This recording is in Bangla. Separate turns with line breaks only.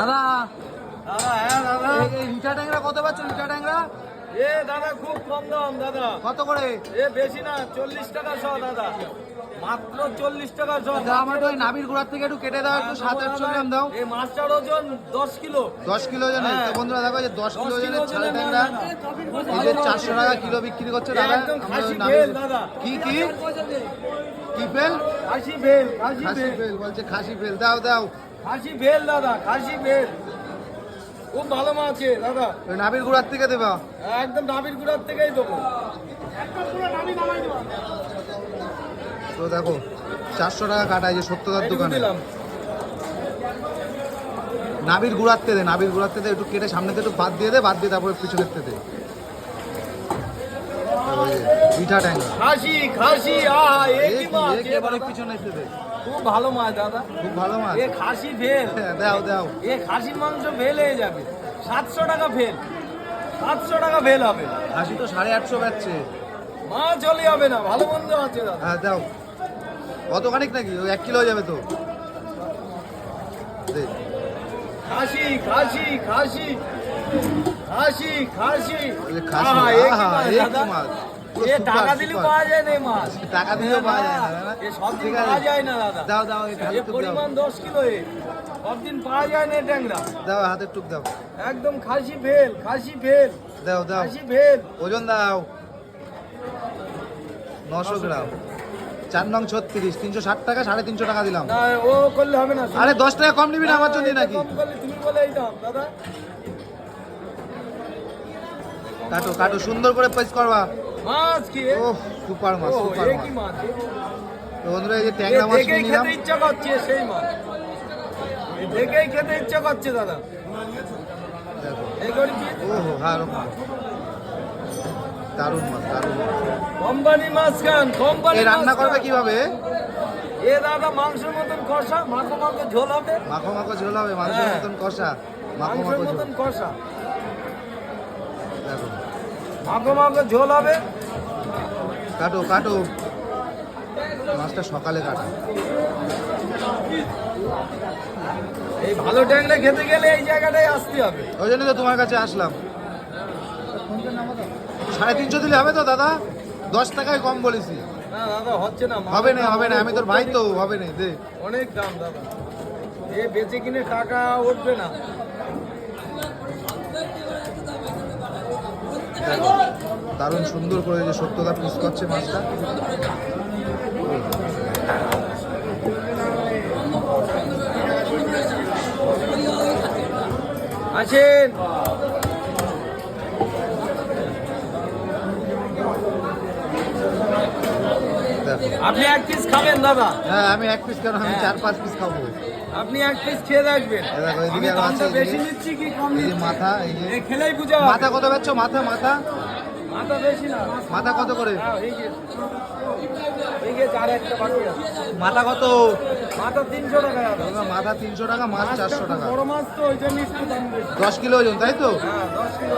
দাদা।
দাদা হ্যাঁ
এই- এই ট্যাংরা কত পাচ্ছ রিটা ট্যাংরা?
এ দাদা খুব কম দাম দাদা।
কত করে?
এ বেশি না চল্লিশ টাকা শ দাদা। মাত্র চল্লিশ টাকা শ।
দাদা একটু ওই নাবির গোড়ার থেকে একটু কেটে দাও একটু সাত আটশো গ্রাম দাও।
এই মাছটার ওজন দশ কিলো।
দশ কিলো ওজনের
হ্যাঁ।
তো বন্ধুরা দেখো যে দশ কিলো ওজনের ছাল ট্যাংরা। এই যে চারশো টাকা কিলো বিক্রি করছে দাদা। কি কি? কি ফেল
খাসি
ফেল বলছে খাসি ফেল দাও দাও।
খাসি ভেল দাদা খাসি ভেল। খুব ভালো মাছ আছে দাদা।
নাবির গোড়ার থেকে দেবা?
একদম নাবির গুড়ার থেকেই দেবো।
তো দেখো চারশো টাকা কাটা যে সত্যদার
এইটুকু
দোকানে। নাবির গুড়াতে দে নাবির গুড়াতে দে একটু কেটে সামনে থেকে একটু বাদ দিয়ে দে বাদ দিয়ে তারপরে পিছনের দে। এই ট্যাংরা
খাসি খাসি আহা এ
এ
কি
কি,
মাছ
পিছনে এসে দে।
খুব ভালো মাছ দাদা।
খুব ভালো মাছ।
এ খাসি ভেল
হ্যাঁ, দাও দাও।
এ খাসির মাংস ভেল হয়ে যাবে। সাতশো টাকা ভেল সাতশো টাকা ভেল হবে।
হাসি তো সাড়ে আটশো পাচ্ছে
মাছ চলে যাবে না ভালো মন্দ আছে দাদা।
হ্যাঁ দাও। কতখানিক নাকি? ওই এক কিলো হয়ে যাবে তো।
খাসি খাসি খাসি। খাসি খাসি।
খাসি,
মাছ। টাকা দিলে পাওয়া যায় না মাছ।
টাকা দিলেও পাওয়া যায় না,
এ সব দিন পাওয়া যায় না দাদা।
দাও দাও এই টুক দাও।
পরিমাণ দশ কিলো এ। সব দিন পাওয়া যায় না ট্যাংরা।
দাও হাতে টুক দাও।
একদম খাসি ভেল খাসি ভেল
দাও দাও।
খাসি ভেল
ওজন দাও। গ্রাম। চার নং ছত্রিশ তিনশো ষাট টাকা সাড়ে তিনশো টাকা দিলাম।
ও করলে হবে না।
আরে দশ টাকা কম নিবি না আমার জন্য নাকি?
তুমি বলে দাম দাদা।
কাটো কাটো সুন্দর করে পেস করবা।
মাছ কি?
ও সুপার মাছ সুপার মাছ।
কি মাছ
তো বন্ধুরা এই যে ট্যাংরা মাছ
দেখেই
নিলাম।
ইচ্ছা করছে সেই মাছ। দেখেই খেতে ইচ্ছা করছে দাদা।
দেখো
এই করি কি?
ও হো হ্যাঁ। দারুণ মাছ দারুণ
কোম্পানি মাছ খান কোম্পানি
এই রান্না করবে কীভাবে?
এ দাদা মাংসের মতন কষা মাখো মাখো ঝোল হবে।
মাখো মাখো ঝোল হবে মাংসের
হ্যাঁ।
মতন কষা মাখো মাখো ঝোল।
মতন কষা।
দেখো
মাখো মাখো ঝোল হবে।
কাটো কাটো। মাছটা সকালে কাটো।
এই ভালো ট্যাংরা খেতে গেলে এই জায়গাটায় আসতে হবে।
ওই জন্য তো তোমার কাছে আসলাম। সাড়ে তিনশো দিলে হবে তো দাদা? দশ টাকায় কম বলেছি।
না দাদা হচ্ছে না
হবে না হবে না আমি তোর ভাই তো হবে না দে।
অনেক দাম দাদা। এ বেচে কিনে টাকা উঠবে না।
দারুণ সুন্দর করে যে সত্যতা পিস করছে মাছটা।
আছেন? আপনি এক পিস খাবেন দাদা?
হ্যাঁ আমি এক পিস কেন? আমি
হ্যাঁ।
চার পাঁচ পিস খাব।
আপনি এক পিস খেয়ে দেখবেন।
এই দেখো, এইদিকে
আমি
আছে,
বেশি নিচ্ছি কি কম নিচ্ছি
মাথা এই যে
খেলেই বুঝা
মাথা কত বেচছ? মাথা মাথা?
মাথা বেশি না।
কত করে?
হ্যাঁ,
মাথা কত?
মাথা তিনশো টাকা
মাথা তিনশো টাকা মাছ চারশো টাকা। দশ কিলো ওজন তাই তো?
হ্যাঁ দশ কিলো